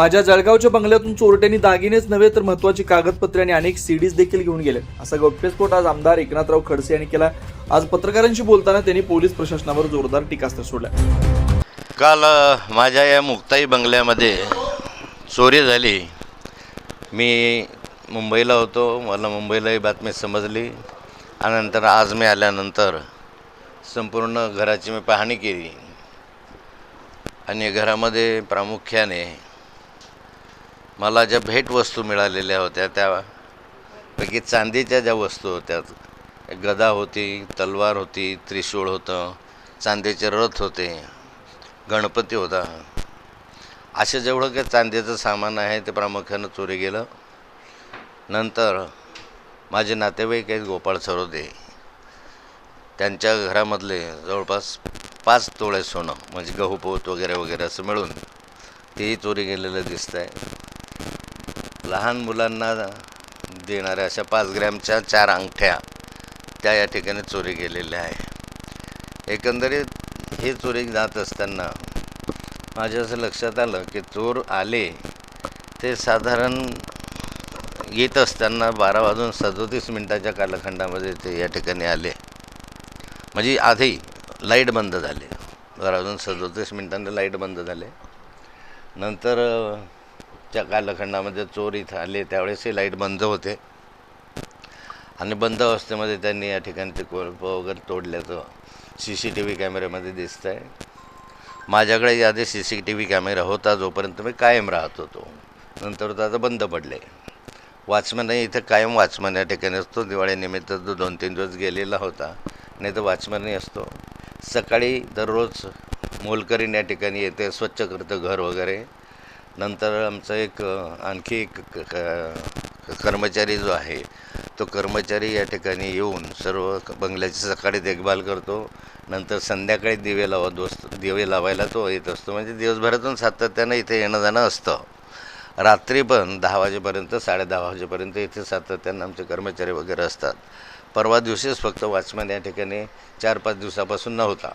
माझ्या जळगावच्या बंगल्यातून चोरट्यांनी दागिनेच नव्हे तर महत्वाची कागदपत्रे आणि अनेक सीडीज देखील घेऊन गेले. असा गौप्यस्फोट आज आमदार एकनाथराव खडसे यांनी केला. आज पत्रकारांशी बोलताना त्यांनी पोलीस प्रशासनावर जोरदार टीकास्त्र सोडलं. काल माझ्या या मुक्ताई बंगल्यामध्ये चोरी झाली. मी मुंबईला होतो. मला मुंबईला ही बातमी समजली. आणि नंतर आज मी आल्यानंतर संपूर्ण घराची मी पाहणी केली. आणि घरामध्ये प्रामुख्याने मला ज्या भेटवस्तू मिळालेल्या होत्या त्यापैकी चांदीच्या ज्या वस्तू होत्या गदा होती तलवार होती त्रिशूळ होतं चांदीचे रथ होते गणपती होता. असे जेवढं काही चांदीचं सामान आहे ते प्रामुख्यानं चोरी गेलं. नंतर माझे नातेवाईक आहेत गोपाळ सरोदे. त्यांच्या घरामधले जवळपास पाच तोळे सोनं म्हणजे गहू पोत वगैरे वगैरे असं मिळून तेही चोरी गेलेलं दिसतं आहे लहान मुलांना देणाऱ्या अशा पाच ग्रॅमच्या चार अंगठ्या त्या या ठिकाणी चोरी गेलेल्या आहे. एकंदरीत हे चोरी जात असताना माझ्या असं लक्षात आलं की चोर आले ते साधारण येत असताना बारा वाजून सदोतीस मिनटाच्या कालखंडामध्ये ते या ठिकाणी आले. म्हणजे आधी लाइट बंद झाले. बारा वाजून सदोतीस मिनटांनी लाइट बंद झाले. नंतर च्या त्या कालखंडामध्ये चोर इथं आले त्यावेळेसही लाइट बंद होते. आणि बंद अवस्थेमध्ये त्यांनी या ठिकाणी ते कोल्प वगैरे तोडल्याचं सी सी टी व्ही कॅमेऱ्यामध्ये दिसतं आहे माझ्याकडे याआधी C C T V camera होता जोपर्यंत मी कायम राहत होतो. नंतर तो आता बंद पडले. वॉचमॅन इथं कायम वॉचमॅन या ठिकाणी असतो. दिवाळीनिमित्त तो दोन तीन दिवस गेलेला होता. नाही तर वॉचमॅनही असतो. सकाळी दररोज मोलकरीण या ठिकाणी येते स्वच्छ करतं घर वगैरे. नंतर आमचं एक आणखी एक क- कर्मचारी जो आहे तो कर्मचारी या ठिकाणी येऊन सर्व बंगल्याची सकाळी देखभाल करतो. नंतर संध्याकाळी दिवे लावत असतो दिवे लावायला तो येत असतो. म्हणजे दिवसभरातून सातत्यानं इथे येणं जाणं असतं. रात्री पण दहा वाजेपर्यंत साडे दहा वाजेपर्यंत इथे सातत्यानं आमचे कर्मचारी वगैरे असतात. परवा दिवशीच फक्त वॉचमॅन या ठिकाणी चार पाच दिवसापासून नव्हता.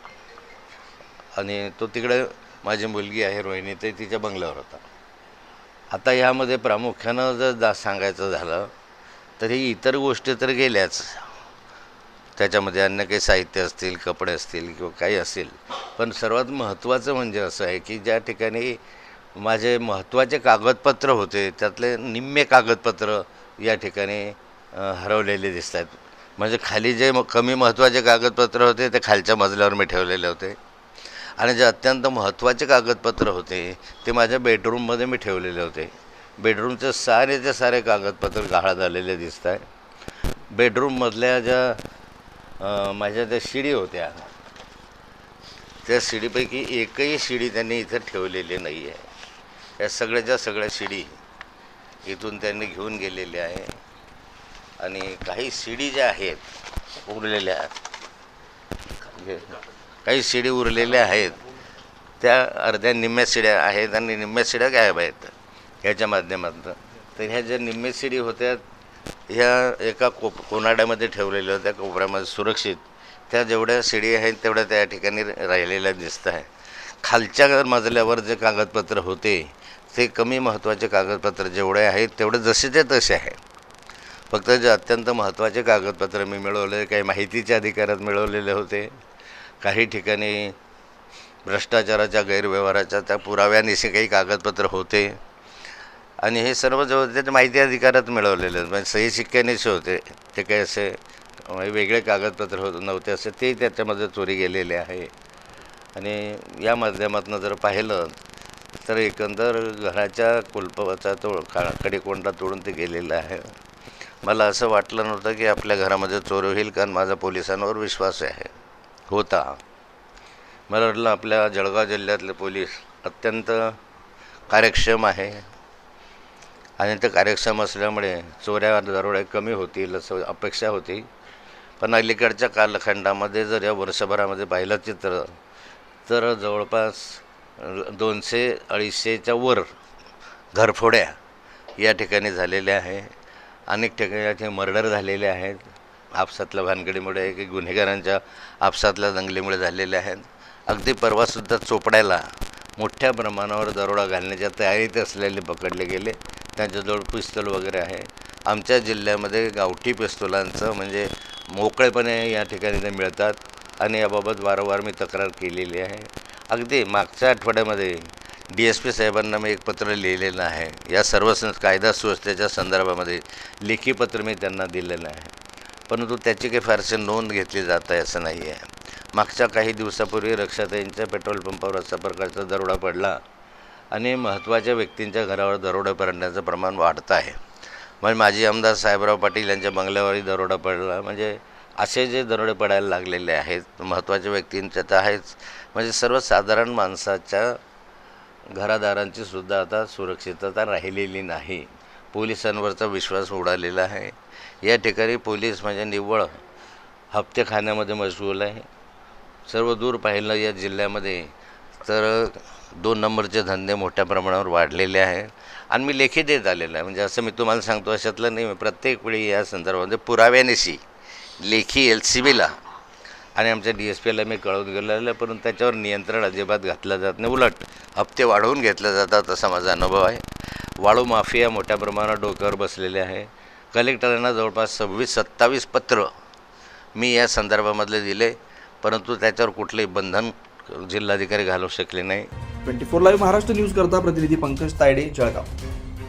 आणि तो तिकडे माझी मुलगी आहे रोहिणी ते तिच्या बंगल्यावर होता. आता ह्यामध्ये प्रामुख्यानं जर जा सांगायचं झालं तर ही इतर गोष्टी तर गेल्याच. त्याच्यामध्ये अन्य काही साहित्य असतील कपडे असतील किंवा काही असेल. पण सर्वात महत्त्वाचं म्हणजे असं आहे की ज्या ठिकाणी माझे महत्त्वाचे कागदपत्र होते त्यातले निम्मे कागदपत्र या ठिकाणी हरवलेले दिसत आहेत म्हणजे खाली जे म- कमी महत्त्वाचे कागदपत्र होते ते खालच्या मजल्यावर मी ठेवलेले होते. आणि जे अत्यंत महत्त्वाचे कागदपत्र होते ते माझ्या बेडरूममध्ये मी ठेवलेले होते. बेडरूमचे सारे ते सारे कागदपत्र गहाळ झालेले दिसत आहे बेडरूममधल्या ज्या माझ्या त्या शिडी होत्या त्या शिडीपैकी एकही शिडी त्यांनी इथं ठेवलेली नाही आहे या सगळ्याच्या सगळ्या शिडी इथून त्यांनी घेऊन गेलेल्या आहे आणि काही शिडी ज्या आहेत उरलेल्या आहेत. काही शिडी उरलेल्या आहेत त्या अर्ध्या निम्म्या शिड्या आहेत आणि निम्म्या शिड्या गायब आहेत ह्याच्या माध्यमातून. तर ह्या ज्या निम्म्या शिडी होत्या ह्या एका कोप कोनाड्यामध्ये ठेवलेल्या होत्या कोपऱ्यामध्ये सुरक्षित. त्या जेवढ्या शिडी आहेत तेवढ्या त्या ठिकाणी राहिलेल्या दिसत आहे खालच्या मजल्यावर जे कागदपत्र होते ते कमी महत्त्वाचे कागदपत्र जेवढे आहेत तेवढे जसेचे तसे आहे फक्त जे अत्यंत महत्त्वाचे कागदपत्र मी मिळवले काही माहितीच्या अधिकारात मिळवलेले होते. काही ठिकाणी भ्रष्टाचाराच्या गैरव्यवहाराच्या त्या पुराव्यानिशी काही कागदपत्र होते. आणि हे सर्व जे होते ते माहिती अधिकारात मिळवलेले म्हणजे सही शिक्क्यानेच होते. ते काही असे म्हणजे वेगळे कागदपत्र होत नव्हते असे ते त्याच्यामध्ये चोरी गेलेले आहे. आणि या माध्यमातून जर पाहिलं तर एकंदर घराच्या कुलपाचा तो का कडेकोंडा तोडून ते गेलेलं आहे. मला असं वाटलं नव्हतं की आपल्या घरामध्ये चोरी होईल कारण माझा पोलिसांवर विश्वास आहे. होता. मला वाटलं आपल्या जळगाव जिल्ह्यातले पोलीस अत्यंत कार्यक्षम आहे. आणि ते कार्यक्षम असल्यामुळे चोऱ्या दरोड्या कमी होतील असं अपेक्षा होती. पण अलीकडच्या कालखंडामध्ये जर या वर्षभरामध्ये पाहिलं चित्र तर जवळपास दोनशे अडीचशेच्या वर घरफोड्या या ठिकाणी झालेल्या आहे अनेक ठिकाणी मर्डर झालेले आहेत. आपसातल्या भानगडीमुळे की गुन्हेगारांच्या आपसातल्या दंगलीमुळे झालेले आहेत. अगदी परवासुद्धा चोपड्याला मोठ्या प्रमाणावर दरोडा घालण्याच्या तयारीत असलेले पकडले गेले. त्यांच्याजवळ पिस्तूल वगैरे आहे. आमच्या जिल्ह्यामध्ये गावठी पिस्तुलांचं म्हणजे मोकळेपणे या ठिकाणी ते मिळतात आणि याबाबत वारंवार मी तक्रार केलेली आहे. अगदी मागच्या आठवड्यामध्ये डी एस पी साहेबांना मी एक पत्र लिहिलेलं आहे. या सर्व सं कायदा सुव्यवस्थेच्या संदर्भामध्ये लेखी पत्र मी त्यांना दिलेलं आहे. परंतु त्याची काही फारशी नोंद घेतली जात आहे असं नाही आहे मागच्या काही दिवसापूर्वी रक्षाताईंच्या पेट्रोल पंपावर अशा प्रकारचा दरोडा पडला आणि महत्त्वाच्या व्यक्तींच्या घरावर दरोडा पडण्याचं प्रमाण वाढतं आहे. म्हणजे माजी आमदार साहेबराव पाटील यांच्या बंगल्यावरही दरोडा पडला. म्हणजे असे जे दरोडे पडायला लागलेले आहेत महत्त्वाच्या व्यक्तींच्या तर आहेच. म्हणजे सर्वसाधारण माणसाच्या घरादारांची सुद्धा आता सुरक्षितता राहिलेली नाही. पोलिसांवरचा विश्वास उडालेला आहे. या ठिकाणी पोलीस म्हणजे निव्वळ हप्ते खाण्यामध्ये मशगूल आहे. सर्व दूर पाहिलं या जिल्ह्यामध्ये तर दोन नंबरचे धंदे मोठ्या प्रमाणावर वाढलेले आहेत आणि मी लेखी देत आलेलं आहे. म्हणजे असं मी तुम्हाला सांगतो अशातलं नाही. प्रत्येक वेळी या संदर्भामध्ये पुराव्यानिशी लेखी एल सी बीला आणि आमच्या डी एस पीला मी कळवून गेलेलं आहे. परंतु त्याच्यावर नियंत्रण अजिबात घातलं जात नाही. उलट हप्ते वाढवून घेतले जातात असा माझा अनुभव आहे. वाळू माफिया मोठ्या प्रमाणात डोक्यावर बसलेले आहे. कलेक्टरांना जवळपास सव्वीस सत्तावीस पत्र मी या संदर्भामधले दिले परंतु त्याच्यावर कुठलेही बंधन जिल्हाधिकारी घालू शकले नाही. Twenty four live Maharashtra news करता प्रतिनिधी पंकज तायडे जळगाव.